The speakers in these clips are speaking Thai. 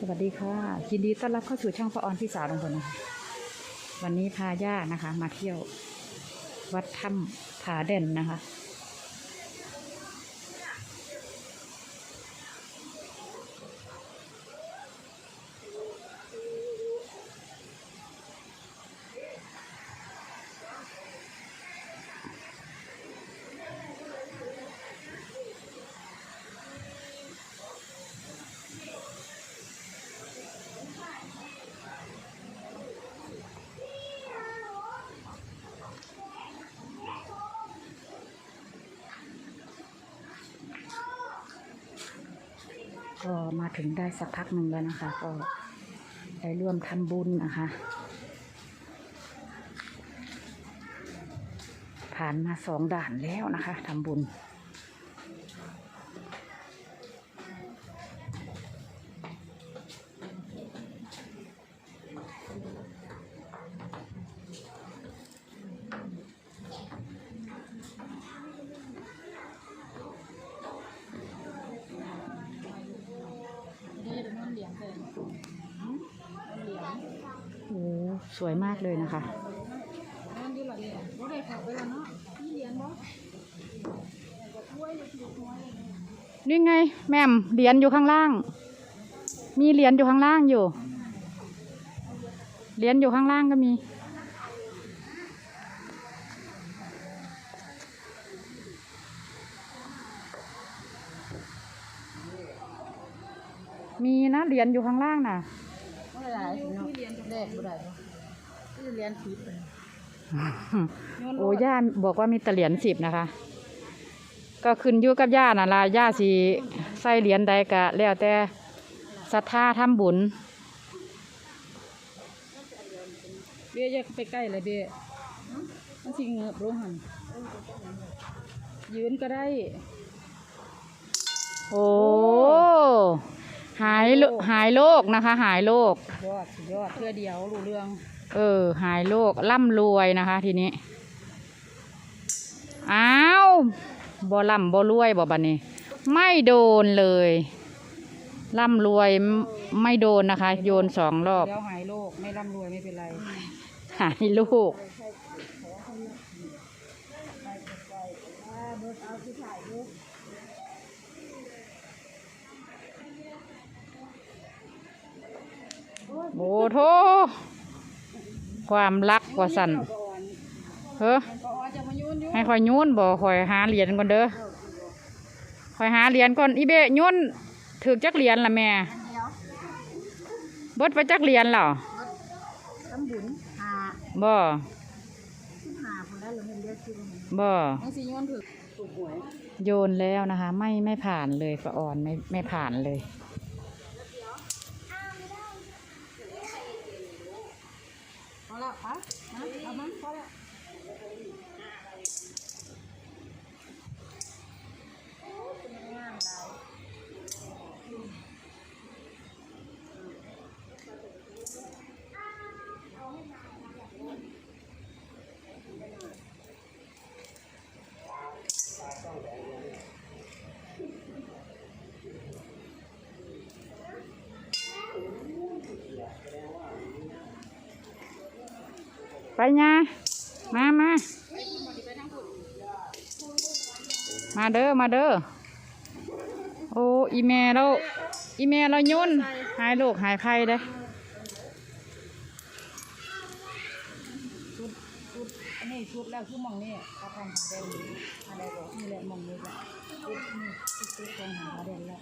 สวัสดีค่ะยินดีต้อนรับเข้าสู่ช่องพระออนพี่สาวลงพลนะคะวันนี้พาย่านะคะ มาเที่ยว วัดถ้ำผาเด่นนะคะ ก็มาถึงได้สักพักหนึ่งแล้วนะคะ ก็ได้ร่วมทำบุญนะคะ ผ่านมาสองด่านแล้วนะคะทำบุญ สวยมากเลยนะคะนี่ไง แม่มเหรียญอยู่ข้างล่าง มีเหรียญอยู่ข้างล่างอยู่ เหรียญอยู่ข้างล่างก็มี มีนะเหรียญอยู่ข้างล่างน่ะไม่ได้สิ เนาะแรกบ่ได้บ่คือเรียนผิดไปโอ้ย่าบอกว่ามีแต่เหรียญสิบนะคะ ก็ขึ้นอยู่กับย่าน่ะล่ะย่าสิใส่เหรียญใดกะแล้วแต่ศรัทธาทำบุญเบี้ยอย่าไปใกล้เลยเบี้ยมันสิเงือบลงหันยืนก็ได้ โอ้ หายโลหายโลกนะคะ หายโลกยอดสุดยอดเพื่อเดียวรู้เรื่องเออ หายโลกร่ำรวยนะคะ ทีนี้อ้าวบ่ร่ำบ่รวยบ่บัดนี้ ไม่โดนเลยร่ำรวยไม่โดนนะคะ โยนสองรอบเดี๋ยวหายโรคไม่ร่ำรวยไม่เป็นไรหายลูก โอ้โทความรักกว่าสันเฮ้อก็อาจจะมายุ่นอยู่ให้คอยโยุ่นบ่คอยหาเหรียญก่อนเด้อคอยหาเหรียญก่อนอีเบะโยุ่นถือจักเหรียญละแม่เบดไปจักเหรียญเหรอทำบุญหาบ่สิบหาคนแล้วเราเห็นเรียกชื่อมันบ่ยังสิยุ่นถึกถูกหวยโยนแล้วนะคะ ไม่ไม่ผ่านเลยประออนไม่ไม่ผ่านเลย เอาละปะนะเอามาพอแล้ว ไปยามามามาเด้อมาเด้อโอ้อีเมลเราอีเมลเราโยนหายโรคหายภัยเด้ชุดชุดอันนี้ชุดแล้วคือมองนี่เขาทำหาแดงอะไรบอกนี่แหละมองนี่แหละชุดนี่ชุดชุดตรงหาแดงแล้ว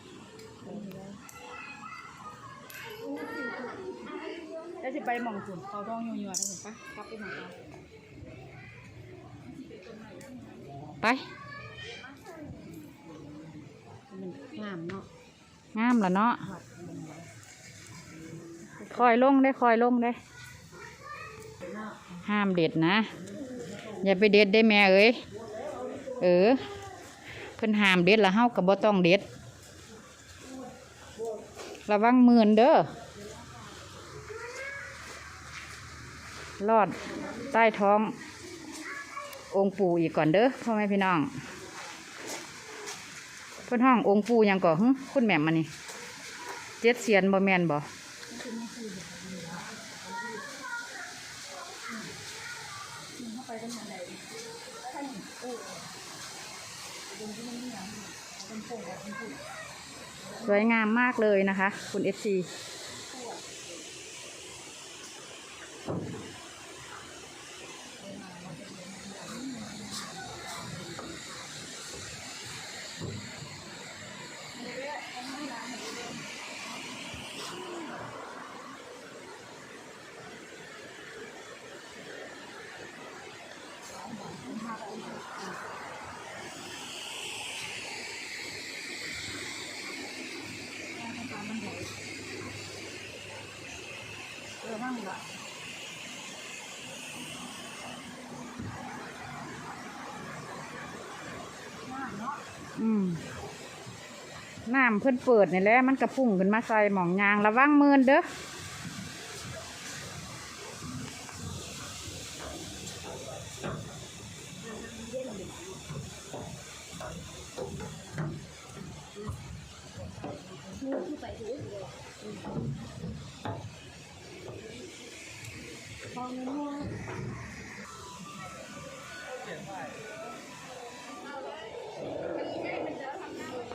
สิไปหมองสุนเขาต้องยัวๆนะเห็นปะกลับไปหมองเขาไปมันงามเนาะงามละเนาะคอยลงได้คอยลงได้ ห้ามเด็ดนะ อย่าไปเด็ดได้แม่เอ้ยเออเพิ่นห้ามเด็ดละเฮากับบ่ต้องเด็ดระวังมือนเด้อ ลอดใต้ท้ององค์ปู่อีกก่อนเด้อพ่อแม่พี่น้องเพิ่นห้ององค์ปู่ยังก่อหึคุณแม่มานี่เจ็ดเสียนบ่แมนบ่เข้าไปตั้งแมนนี่อย่างเป็นโป่งแบบเป็นปุ่นสวยงามมากเลยนะคะ คุณเอฟซี เออบ้างละน้ำเนาะอืมน้ำเพิ่นเปิดนี่แหละมันกระพุ่งขึ้นมาใส่หมองยางระวังมือนเด้อ ผ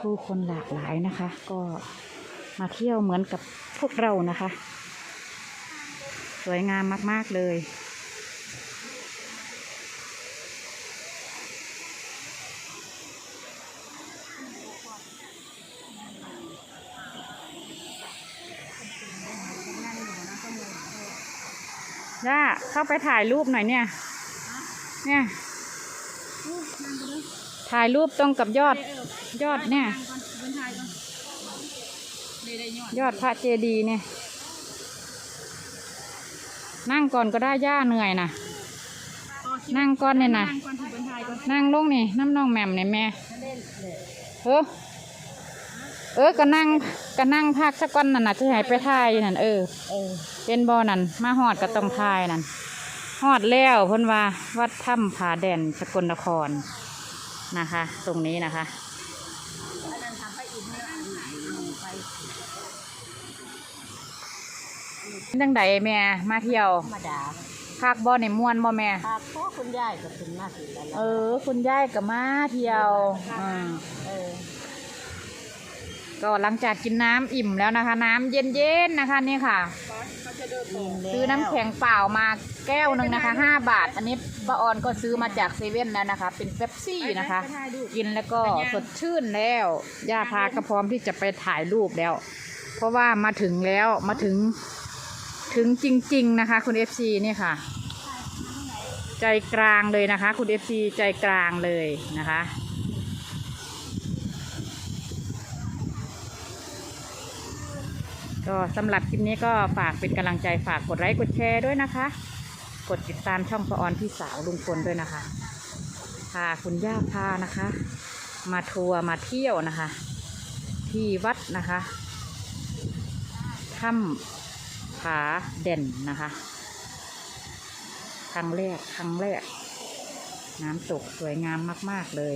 ู้คนหลากหลายนะคะ ก็มาเที่ยวเหมือนกับพวกเรานะคะ สวยงามมาก ๆ เลย เข้าไปถ่ายรูปหน่อยเนี่ย เนี่ย ถ่ายรูปตรงกับยอดยอดเนี่ย ยอดพระเจดีย์เนี่ย นั่งก่อนก็ได้ย่าเหนื่อยนะนั่งก่อนเนี่ยนะนั่งก่อนที่บนไทยก่อนนั่งลงนี่น้ำน้องแหม่มเนี่ยแม่เออเออก็นั่งก็นั่งพักสักวันนั่นน่ะที่หายไปถ่ายนั่นเออ เออเป็นบ่อนั่นมาหอดก็ต้องถ่ายนั่นหอดแล้วเพิ่นว่าวัดถ้ำผาแด่นสกลนครนะคะ ตรงนี้นะคะอันนั้นทำไปอีกเนี่ยไปจังใดแม่มาเที่ยวธรรมดาภาคบ่ในม่วนบ่แม่หากพ่อคุณยายก็เป็นหน้าที่แล้วเออ คุณยายก็มาเที่ยวอืมเออก็หลังจากกินน้ำอิ่มแล้วนะคะ น้ำเย็นๆนะคะนี่ค่ะ ซื้อน้ำแข็งเปล่ามาแก้วหนึ่งนะคะห้าบาท อันนี้ป้าออนก็ซื้อมาจากเซเว่นแล้วนะคะ เป็นเป๊ปซี่นะคะ กินแล้วก็สดชื่นแล้วย่าพาก็พร้อมที่จะไปถ่ายรูปแล้ว เพราะว่ามาถึงแล้วมาถึงถึงจริง ๆนะคะ คุณเอฟซีนี่ค่ะ ใจกลางเลยนะคะ คุณเอฟซีใจกลางเลยนะคะ ก็สำหรับคลิปนี้ก็ฝากเป็นกำลังใจฝากกดไลค์กดแชร์ด้วยนะคะ กดติดตามช่องปออนพี่สาวลุงพลด้วยนะคะพาคุณย่าพานะคะ มาทัวร์มาเที่ยวนะคะ ที่วัดนะคะถ้ำผาเด่นนะคะครั้งแรกครั้งแรก น้ำตกสวยงามมาก ๆ เลย